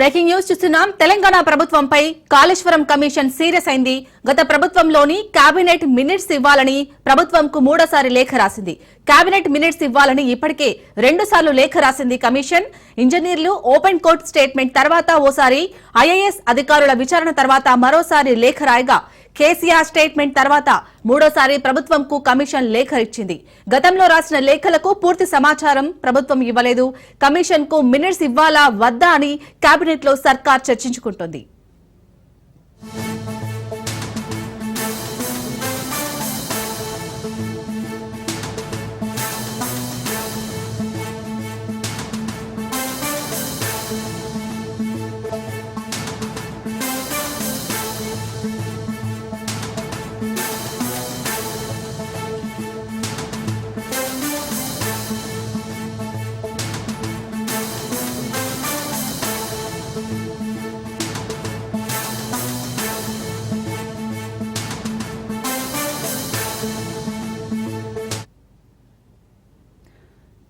Breaking news చూస్తున్నాం. తెలంగాణ ప్రభుత్వంపై Kaleshwaram commission serious అయింది. గత ప్రభుత్వంలోని కేబినెట్ మినిట్స్ ఇవ్వాలని ప్రభుత్వంకు మూడోసారి లేఖ రాసింది. కేబినెట్ మినిట్స్ ఇవ్వాలని ఇప్పటికే రెండు సార్లు లేఖ రాసింది కమిషన్. ఇంజనీర్లు ఓపెన్ కోర్ట్ స్టేట్మెంట్ తర్వాత ఓసారి ఐఏఎస్ అధికారుల విచారణ తర్వాత మరోసారి లేఖ రాయగా కేసీఆర్ స్టేట్మెంట్ తర్వాత మూడోసారి ప్రభుత్వంకు కమిషన్ లేఖ ఇచ్చింది. గతంలో రాసిన లేఖలకు పూర్తి సమాచారం ప్రభుత్వం ఇవ్వలేదు. కమిషన్కు మినిట్స్ ఇవ్వాలా వద్దా అని కేబినెట్లో సర్కార్ చర్చించుకుంటోంది.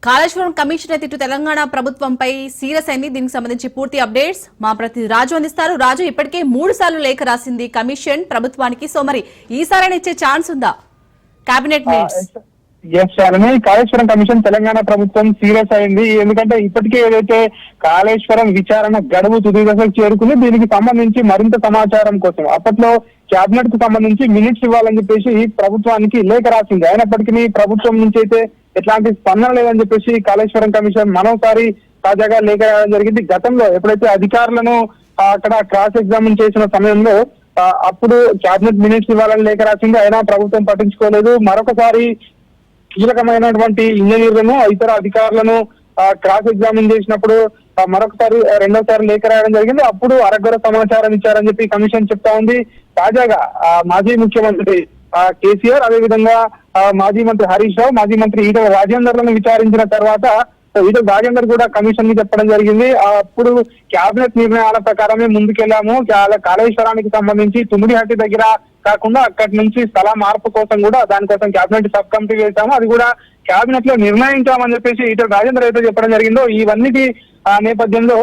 కాళేశ్వరం కమిషన్ అయితే ఇటు తెలంగాణ ప్రభుత్వంపై సీరియస్ అయింది. దీనికి సంబంధించి పూర్తి అప్డేట్స్ మా ప్రతి రాజు అందిస్తారు. రాజు ఇప్పటికే మూడు సార్లు లేఖ రాసింది కమిషన్ ప్రభుత్వానికి. సో మరి ఈసారైనా ఇచ్చే ఛాన్స్ ఉందా? కేబినెట్ కాళేశ్వరం కమిషన్ తెలంగాణ ప్రభుత్వం సీరియస్ అయింది. ఎందుకంటే ఇప్పటికే ఏదైతే కాళేశ్వరం విచారణ గడువు తుది దశకు చేరుకుంది దీనికి సంబంధించి మరింత సమాచారం కోసం. అప్పట్లో కేబినెట్కు సంబంధించి మినిట్స్ ఇవ్వాలని చెప్పేసి ప్రభుత్వానికి లేఖ రాసింది. అయినప్పటికీ ప్రభుత్వం నుంచి అయితే ఎట్లాంటి స్పందన లేదని చెప్పేసి కాళేశ్వరం కమిషన్ మరోసారి తాజాగా లేఖ రాయడం జరిగింది. గతంలో ఎప్పుడైతే అధికారులను అక్కడ క్రాస్ ఎగ్జామిన్ చేసిన సమయంలో అప్పుడు క్యాబినెట్ మినిట్స్ ఇవ్వాలని లేఖ రాసింది. అయినా ప్రభుత్వం పట్టించుకోలేదు. మరొకసారి కీలకమైనటువంటి ఇంజనీర్లను ఇతర అధికారులను క్రాస్ ఎగ్జామిన్ చేసినప్పుడు మరొకసారి రెండోసారి లేఖ రాయడం జరిగింది. అప్పుడు అరగ్గర సమాచారం ఇచ్చారని చెప్పి కమిషన్ చెప్తా ఉంది. తాజాగా ఆ, మాజీ ముఖ్యమంత్రి ఆ, కేసీఆర్ అదేవిధంగా మాజీ మంత్రి హరీష్ రావు మాజీ మంత్రి ఈటల రాజేందర్లను విచారించిన తర్వాత ఈటల రాజేందర్ కూడా కమిషన్కి చెప్పడం జరిగింది. అప్పుడు కేబినెట్ నిర్ణయాల ప్రకారమే ముందుకెళ్ళాము కాళేశ్వరానికి సంబంధించి తుమ్మిడిహట్టి దగ్గర కాకుండా అక్కడి నుంచి స్థల మార్పు కోసం కూడా దానికోసం కేబినెట్ సబ్ కమిటీ వేశాము. అది కూడా కేబినెట్లో నిర్ణయించామని చెప్పేసి ఈటల రాజేందర్ అయితే చెప్పడం జరిగిందో ఇవన్నిటి ఆ, నేపథ్యంలో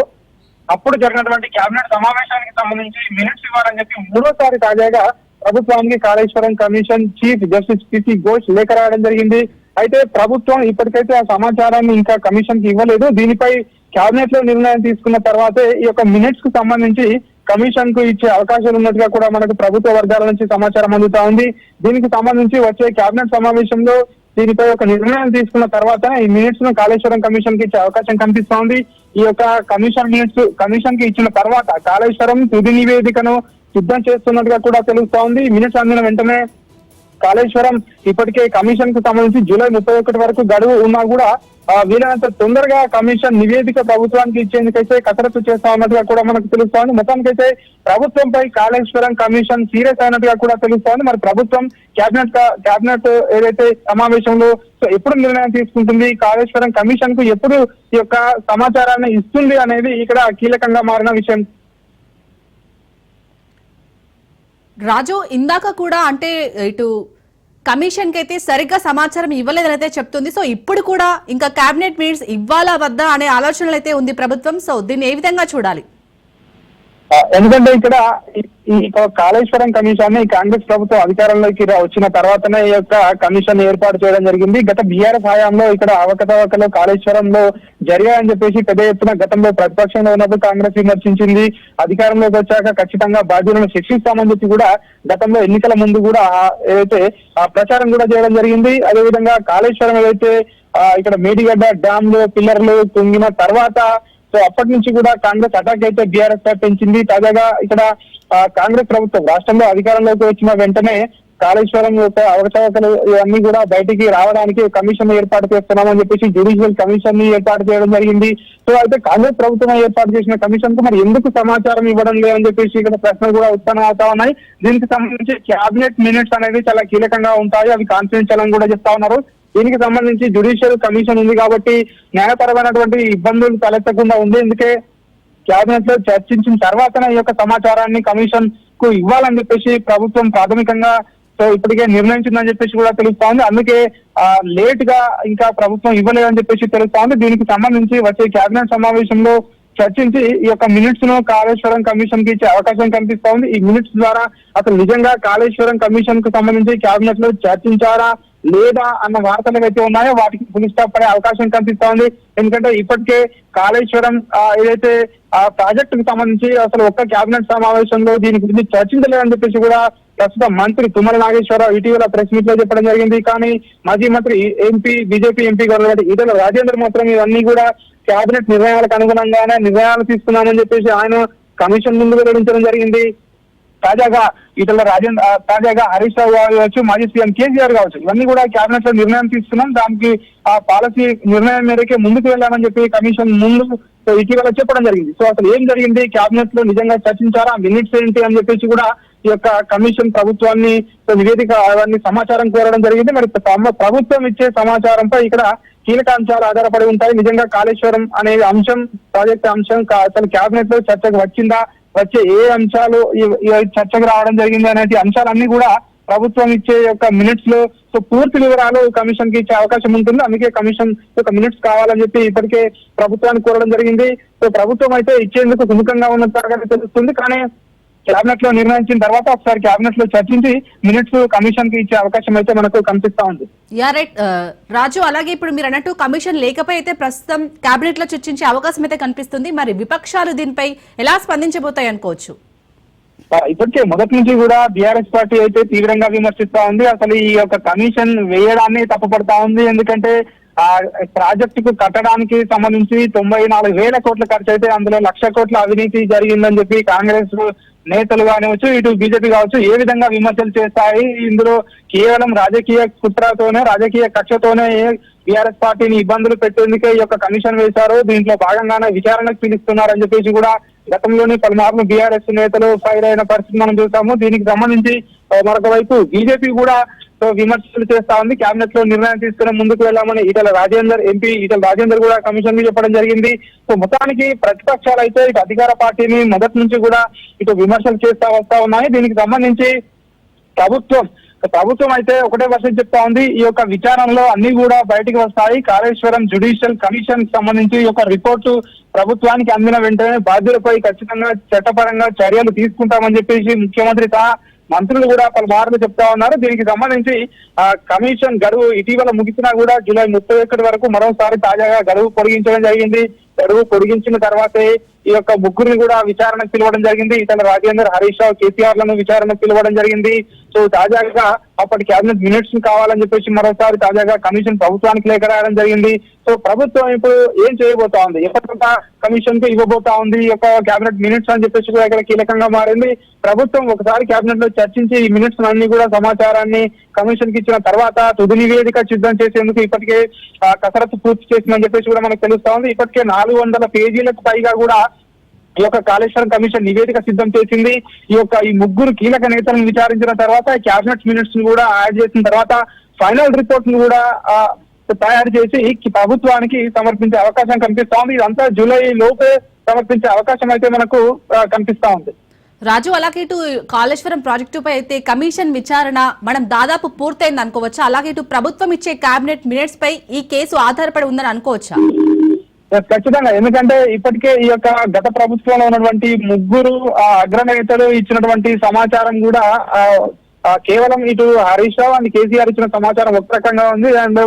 అప్పుడు జరిగినటువంటి కేబినెట్ సమావేశానికి సంబంధించి మినిట్స్ ఇవ్వాలని చెప్పి మూడోసారి తాజాగా ప్రభుత్వానికి Kaleshwaram commission chief justice PC Ghosh లేఖ రాయడం జరిగింది. అయితే ప్రభుత్వం ఇప్పటికైతే ఆ సమాచారాన్ని ఇంకా కమిషన్కి ఇవ్వలేదు. దీనిపై కేబినెట్లో నిర్ణయం తీసుకున్న తర్వాతే ఈ యొక్క మినిట్స్కు సంబంధించి కమిషన్కు ఇచ్చే అవకాశాలు ఉన్నట్టుగా కూడా మనకు ప్రభుత్వ వర్గాల నుంచి సమాచారం అందుతా ఉంది. దీనికి సంబంధించి వచ్చే కేబినెట్ సమావేశంలో దీనిపై ఒక నిర్ణయం తీసుకున్న తర్వాత ఈ మినిట్స్ను కాళేశ్వరం కమిషన్కి ఇచ్చే అవకాశం కనిపిస్తోంది. ఈ యొక్క కమిషన్ మినిట్స్ కమిషన్కి ఇచ్చిన తర్వాత కాళేశ్వరం తుది నివేదికను సిద్ధం చేస్తున్నట్టుగా కూడా తెలుస్తా ఉంది. మినిట్స్ అందిన వెంటనే కాళేశ్వరం ఇప్పటికే కమిషన్కు సంబంధించి జూలై ముప్పై ఒకటి వరకు గడువు ఉన్నా కూడా వీలైనంత తొందరగా కమిషన్ నివేదిక ప్రభుత్వానికి ఇచ్చేందుకైతే కసరత్తు చేస్తా ఉన్నట్టుగా కూడా మనకు తెలుస్తా ఉంది. మొత్తానికైతే ప్రభుత్వంపై కాళేశ్వరం కమిషన్ సీరియస్ అయినట్టుగా కూడా తెలుస్తా ఉంది. మరి ప్రభుత్వం కేబినెట్ కేబినెట్ ఏదైతే సమావేశంలో సో ఎప్పుడు నిర్ణయం తీసుకుంటుంది కాళేశ్వరం కమిషన్కు ఎప్పుడు ఈ యొక్క సమాచారాన్ని ఇస్తుంది అనేది ఇక్కడ కీలకంగా మారిన విషయం. రాజు ఇందాక కూడా అంటే ఇటు కమిషన్కి అయితే సరిగ్గా సమాచారం ఇవ్వలేదని అయితే చెప్తుంది. సో ఇప్పుడు కూడా ఇంకా కేబినెట్ మీట్స్ ఇవ్వాలా వద్దా అనే ఆలోచనలు అయితే ఉంది ప్రభుత్వం. సో దీన్ని ఏ విధంగా చూడాలి? ఎందుకంటే ఇక్కడ ఈ- కాళేశ్వరం కమిషన్ని కాంగ్రెస్ ప్రభుత్వం అధికారంలోకి వచ్చిన తర్వాతనే ఈ యొక్క కమిషన్ ఏర్పాటు చేయడం జరిగింది. గత బీఆర్ఎస్ హయాంలో ఇక్కడ అవకతవకలు కాళేశ్వరంలో జరిగాయని చెప్పేసి పెద్ద ఎత్తున గతంలో ప్రతిపక్షంలో ఉన్నప్పుడు కాంగ్రెస్ విమర్శించింది. అధికారంలోకి వచ్చాక ఖచ్చితంగా బాధ్యులను శిక్షిస్తామని చెప్పి కూడా గతంలో ఎన్నికల ముందు కూడా ఏదైతే ఆ ప్రచారం కూడా చేయడం జరిగింది. అదేవిధంగా కాళేశ్వరం ఏదైతే ఇక్కడ మేడిగడ్డ డ్యామ్లు పిల్లర్లు కుంగిన తర్వాత సో అప్పటి నుంచి కూడా కాంగ్రెస్ అటాక్ అయితే బీఆర్ఎస్ పై పెంచింది. తాజాగా ఇక్కడ కాంగ్రెస్ ప్రభుత్వం రాష్ట్రంలో అధికారంలోకి వచ్చిన వెంటనే కాళేశ్వరం యొక్క అవకతవకలు ఇవన్నీ కూడా బయటికి రావడానికి కమిషన్ ఏర్పాటు చేస్తున్నామని చెప్పేసి జ్యుడిషియల్ కమిషన్ని ఏర్పాటు చేయడం జరిగింది. సో అయితే కాంగ్రెస్ ప్రభుత్వం ఏర్పాటు చేసిన కమిషన్కు మరి ఎందుకు సమాచారం ఇవ్వడం లేదని చెప్పేసి ఇక్కడ ప్రశ్నలు కూడా ఉత్పన్నం అవుతా ఉన్నాయి. దీనికి సంబంధించి క్యాబినెట్ మినిట్స్ అనేది చాలా కీలకంగా ఉంటాయి. అవి కాన్ఫిడెన్షియల్ అని కూడా చెప్తా ఉన్నారు. దీనికి సంబంధించి జ్యుడిషియల్ కమిషన్ ఉంది కాబట్టి న్యాయపరమైనటువంటి ఇబ్బందులు తలెత్తకుండా ఉండేందుకే కేబినెట్లో చర్చించిన తర్వాతనే ఈ యొక్క సమాచారాన్ని కమిషన్కు ఇవ్వాలని చెప్పేసి ప్రభుత్వం ప్రాథమికంగా సో ఇప్పటికే నిర్ణయించిందని చెప్పేసి కూడా తెలుస్తా ఉంది అందుకే లేట్గా ఇంకా ప్రభుత్వం ఇవ్వలేదని చెప్పేసి తెలుస్తా ఉంది దీనికి సంబంధించి వచ్చే కేబినెట్ సమావేశంలో చర్చించి ఈ యొక్క మినిట్స్ను కాళేశ్వరం కమిషన్కి ఇచ్చే అవకాశం కనిపిస్తా ఉంది ఈ మినిట్స్ ద్వారా అసలు నిజంగా కాళేశ్వరం కమిషన్కు సంబంధించి కేబినెట్లో చర్చించారా? లేదా అన్న వార్తలు అయితే ఉన్నాయో వాటికి ఫుల్ స్టాప్ పడే అవకాశం కనిపిస్తా ఉంది ఎందుకంటే ఇప్పటికే కాళేశ్వరం ఏదైతే ఆ ప్రాజెక్ట్కు సంబంధించి అసలు ఒక్క కేబినెట్ సమావేశంలో దీని గురించి చర్చించలేదని చెప్పేసి కూడా ప్రస్తుతం మంత్రి తుమ్మల నాగేశ్వరరావు ఇటీవల ప్రెస్ మీట్లో చెప్పడం జరిగింది. కానీ మాజీ మంత్రి ఎంపీ బీజేపీ ఎంపీ గారు ఈటల రాజేందర్ మాత్రం ఇవన్నీ కూడా కేబినెట్ నిర్ణయాలకు అనుగుణంగానే నిర్ణయాలు తీసుకున్నామని చెప్పేసి ఆయన కమిషన్ ముందు వెల్లడించడం జరిగింది. తాజాగా ఇతర రాజేంద్ర తాజాగా హరీష్ రావు కావచ్చు మాజీ సీఎం కేసీఆర్ కావచ్చు ఇవన్నీ కూడా కేబినెట్లో నిర్ణయం తీసుకున్నాం. దానికి ఆ పాలసీ నిర్ణయం మేరకే ముందుకు వెళ్ళామని చెప్పి కమిషన్ ముందు ఇటీవల చెప్పడం జరిగింది. సో అసలు ఏం జరిగింది? కేబినెట్లో నిజంగా చర్చించారా? మినిట్స్ ఏంటి అని చెప్పేసి కూడా ఈ యొక్క కమిషన్ ప్రభుత్వాన్ని నివేదిక అవన్నీ సమాచారం కోరడం జరిగింది. మరి ప్రభుత్వం ఇచ్చే సమాచారంపై ఇక్కడ కీలక అంశాలు ఆధారపడి ఉంటాయి. నిజంగా కాళేశ్వరం అనే అంశం ప్రాజెక్ట్ అంశం అసలు కేబినెట్లో చర్చకు వచ్చిందా? వచ్చే ఏ అంశాలు చర్చకు రావడం జరిగింది అనేది అంశాలన్నీ కూడా ప్రభుత్వం ఇచ్చే యొక్క మినిట్స్లో సో పూర్తి వివరాలు కమిషన్కి ఇచ్చే అవకాశం ఉంటుంది. అందుకే కమిషన్ యొక్క మినిట్స్ కావాలని చెప్పి ఇప్పటికే ప్రభుత్వాన్ని కోరడం జరిగింది. సో ప్రభుత్వం అయితే ఇచ్చేందుకు సుముఖంగా ఉన్నట్టుగా తెలుస్తుంది. కానీ కేబినెట్లో నిర్ణయించిన తర్వాత ఒకసారి కేబినెట్లో చర్చించి మినిట్స్ కమిషన్కి ఇచ్చే అవకాశం అయితే మనకు కనిపిస్తా ఉంది. రాజు అలాగే ఇప్పుడు మీరు అన్నట్టు కమిషన్ లేకపోతే ప్రస్తుతం కేబినెట్లో చర్చించే అవకాశం అయితే కనిపిస్తుంది. మరి విపక్షాలు దీనిపై ఎలా స్పందించబోతాయి అనుకోవచ్చు? ఇప్పటికే మొదటి నుంచి కూడా బీఆర్ఎస్ పార్టీ అయితే తీవ్రంగా విమర్శిస్తా ఉంది. అసలు ఈ యొక్క కమిషన్ వేయడాన్ని తప్పుపడతా ఉంది. ఎందుకంటే ఆ ప్రాజెక్టుకు కట్టడానికి సంబంధించి తొంభై నాలుగు వేల కోట్ల ఖర్చు అయితే అందులో లక్ష కోట్ల అవినీతి జరిగిందని చెప్పి కాంగ్రెస్ నేతలు కానివచ్చు ఇటు బీజేపీ కావచ్చు ఏ విధంగా విమర్శలు చేస్తాయి ఇందులో కేవలం రాజకీయ కుట్రతోనే రాజకీయ కక్షతోనే బీఆర్ఎస్ పార్టీని ఇబ్బందులు పెట్టేందుకే ఈ యొక్క కమిషన్ వేశారు. దీంట్లో భాగంగానే విచారణకు పిలుస్తున్నారని చెప్పేసి కూడా గతంలోనే పలుమార్లు బీఆర్ఎస్ నేతలు ఫైర్ అయిన పరిస్థితి మనం చూసాము. దీనికి సంబంధించి మరొక వైపు బీజేపీ కూడా సో విమర్శలు చేస్తా ఉంది. కేబినెట్లో నిర్ణయం తీసుకుని ముందుకు వెళ్ళామని ఈటల రాజేందర్ ఎంపీ ఈటల రాజేందర్ కూడా కమిషన్కి చెప్పడం జరిగింది. సో మొత్తానికి ప్రతిపక్షాలు అయితే ఇటు అధికార పార్టీని మొదటి నుంచి కూడా ఇటు విమర్శలు చేస్తా వస్తా ఉన్నాయి. దీనికి సంబంధించి ప్రభుత్వం ప్రభుత్వం అయితే ఒకటే వర్షం చెప్తా ఉంది. ఈ యొక్క విచారణలో అన్ని కూడా బయటికి వస్తాయి. కాళేశ్వరం జుడిషియల్ కమిషన్కి సంబంధించి ఈ యొక్క రిపోర్టు ప్రభుత్వానికి అందిన వెంటనే బాధ్యులపై ఖచ్చితంగా చట్టపరంగా చర్యలు తీసుకుంటామని చెప్పేసి ముఖ్యమంత్రి సహా మంత్రులు కూడా పలుమార్లు చెప్తా ఉన్నారు. దీనికి సంబంధించి ఆ కమిషన్ గడువు ఇటీవల ముగిసినా కూడా జూలై ముప్పై ఒకటి వరకు మరోసారి తాజాగా గడువు పొడిగించడం జరిగింది. గడువు పొడిగించిన తర్వాతే ఈ యొక్క ముగ్గురిని కూడా విచారణకు పిలవడం జరిగింది. ఇతర రాజేందర్ హరీష్ రావు కేసీఆర్లను విచారణకు పిలవడం జరిగింది. సో తాజాగా అప్పటి కేబినెట్ మినిట్స్ కావాలని చెప్పేసి మరోసారి తాజాగా కమిషన్ ప్రభుత్వానికి లేఖ రాయడం జరిగింది. సో ప్రభుత్వం ఇప్పుడు ఏం చేయబోతా ఉంది ఎప్పటికప్పుడు కమిషన్కు ఇవ్వబోతా ఉంది ఈ యొక్క కేబినెట్ మినిట్స్ అని చెప్పేసి కూడా ఇక్కడ కీలకంగా మారింది. ప్రభుత్వం ఒకసారి కేబినెట్లో చర్చించి ఈ మినిట్స్ అన్ని కూడా సమాచారాన్ని కమిషన్కి ఇచ్చిన తర్వాత తుది నివేదిక సిద్ధం చేసేందుకు ఇప్పటికే కసరత్తు పూర్తి చేసిందని చెప్పేసి కూడా మనకు తెలుస్తా ఉంది. ఇప్పటికే నాలుగు వందల పేజీలకు పైగా కూడా ఈ యొక్క కాళేశ్వరం కమిషన్ నివేదిక సిద్ధం చేసింది. ఈ యొక్క ఈ ముగ్గురు కీలక నేతలను విచారించిన తర్వాత క్యాబినెట్ మినిట్స్ను కూడా యాడ్ చేసిన తర్వాత ఫైనల్ రిపోర్ట్ని కూడా తయారు చేసి ప్రభుత్వానికి సమర్పించే అవకాశం కనిపిస్తా ఉంది. ఇదంతా జూలై లోపే సమర్పించే అవకాశం అయితే మనకు కనిపిస్తా ఉంది. రాజు అలాగే ఇటు కాళేశ్వరం ప్రాజెక్టుపై అయితే కమిషన్ విచారణ మనం దాదాపు పూర్తయింది అనుకోవచ్చా? అలాగే ఇటు ప్రభుత్వం ఇచ్చే కేబినెట్ మినిట్స్ పై ఈ కేసు ఆధారపడి ఉందని అనుకోవచ్చా? ఖచ్చితంగా. ఎందుకంటే ఇప్పటికే ఈ యొక్క గత ప్రభుత్వంలో ఉన్నటువంటి ముగ్గురు అగ్రనేతలు ఇచ్చినటువంటి సమాచారం కూడా కేవలం ఇటు హరీష్ రావు అండ్ కేసీఆర్ ఇచ్చిన సమాచారం ఒక రకంగా ఉంది. అండ్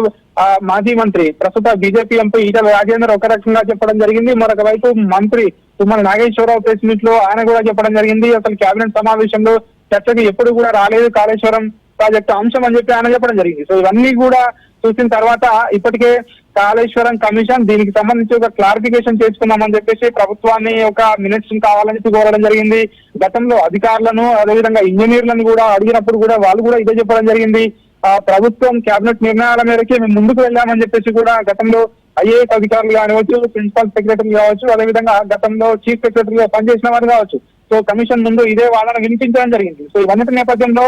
మాజీ మంత్రి ప్రస్తుత బీజేపీ ఎంపీ ఈటల రాజేందర్ ఒక రకంగా చెప్పడం జరిగింది. మరొక వైపు మంత్రి తుమ్మల నాగేశ్వరరావు ప్రెస్ మీట్లో ఆయన కూడా చెప్పడం జరిగింది. అసలు కేబినెట్ సమావేశంలో చర్చకు ఎప్పుడు కూడా రాలేదు. కాళేశ్వరం ప్రాజెక్టు అంశం అని చెప్పి ఆయన చెప్పడం జరిగింది. సో ఇవన్నీ కూడా చూసిన తర్వాత ఇప్పటికే కాళేశ్వరం కమిషన్ దీనికి సంబంధించి ఒక క్లారిఫికేషన్ చేసుకుందామని చెప్పేసి ప్రభుత్వాన్ని ఒక మినిట్స్ కావాలని కోరడం జరిగింది. గతంలో అధికారులను అదేవిధంగా ఇంజనీర్లను కూడా అడిగినప్పుడు కూడా వాళ్ళు కూడా ఇదే చెప్పడం జరిగింది. ఆ ప్రభుత్వం కేబినెట్ నిర్ణయాల మేరకే మేము ముందుకు వెళ్ళామని చెప్పేసి కూడా గతంలో ఐఏఎస్ అధికారులు కానివచ్చు ప్రిన్సిపల్ సెక్రటరీ కావచ్చు అదేవిధంగా గతంలో చీఫ్ సెక్రటరీగా పనిచేసిన వారు కావచ్చు. సో కమిషన్ ముందు ఇదే వాళ్ళని వినిపించడం జరిగింది. సో ఇవన్నీ నేపథ్యంలో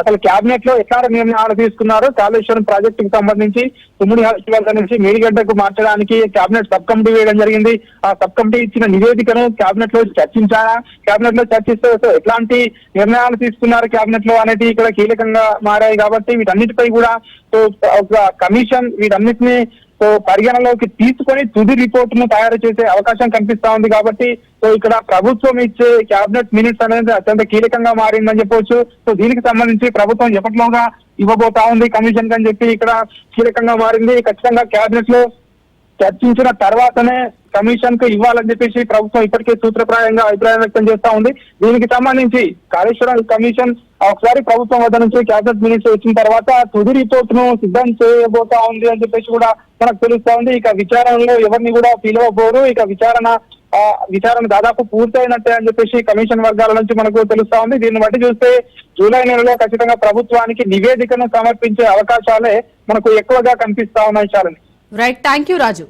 అసలు కేబినెట్లో ఎక్కడ నిర్ణయాలు తీసుకున్నారు? కాళేశ్వరం ప్రాజెక్టుకు సంబంధించి తుమ్మిడి హాస్పిటల్ నుంచి మేడిగడ్డకు మార్చడానికి కేబినెట్ సబ్ కమిటీ వేయడం జరిగింది. ఆ సబ్ కమిటీ ఇచ్చిన నివేదికను కేబినెట్లో చర్చించారా? కేబినెట్లో చర్చిస్తే ఎట్లాంటి నిర్ణయాలు తీసుకున్నారు కేబినెట్లో అనేది ఇక్కడ కీలకంగా మారాయి కాబట్టి వీటన్నిటిపై కూడా సో ఒక కమిషన్ వీటన్నిటిని సో పరిగణలోకి తీసుకొని తుది రిపోర్ట్ను తయారు చేసే అవకాశం కనిపిస్తా ఉంది కాబట్టి సో ఇక్కడ ప్రభుత్వం ఇచ్చే క్యాబినెట్ మినిట్స్ అనేది అత్యంత కీలకంగా మారిందని చెప్పొచ్చు. సో దీనికి సంబంధించి ప్రభుత్వం ఎప్పటిలోగా ఇవ్వబోతా ఉంది కమిషన్ అని చెప్పి ఇక్కడ కీలకంగా మారింది. ఖచ్చితంగా క్యాబినెట్లో చర్చించిన తర్వాతనే కమిషన్కు ఇవ్వాలని చెప్పేసి ప్రభుత్వం ఇప్పటికే సూత్రప్రాయంగా అభిప్రాయం వ్యక్తం చేస్తా ఉంది. దీనికి సంబంధించి కాళేశ్వరం కమిషన్ ఒకసారి ప్రభుత్వం వద్ద నుంచి క్యాబినెట్ మినిస్టర్ వచ్చిన తర్వాత తుది రిపోర్ట్ను సిద్ధం చేయబోతా ఉంది అని చెప్పేసి కూడా మనకు తెలుస్తా ఉంది. ఇక విచారణలో ఎవరిని కూడా పిలవబోరు ఇక విచారణ ఆ, విచారణ దాదాపు పూర్తయినట్టే అని చెప్పేసి కమిషన్ వర్గాల నుంచి మనకు తెలుస్తా ఉంది. దీన్ని బట్టి చూస్తే జూలై నెలలో ఖచ్చితంగా ప్రభుత్వానికి నివేదికను సమర్పించే అవకాశాలే మనకు ఎక్కువగా కనిపిస్తా ఉన్నాయి చాలని రైట్ థ్యాంక్ యూ రాజు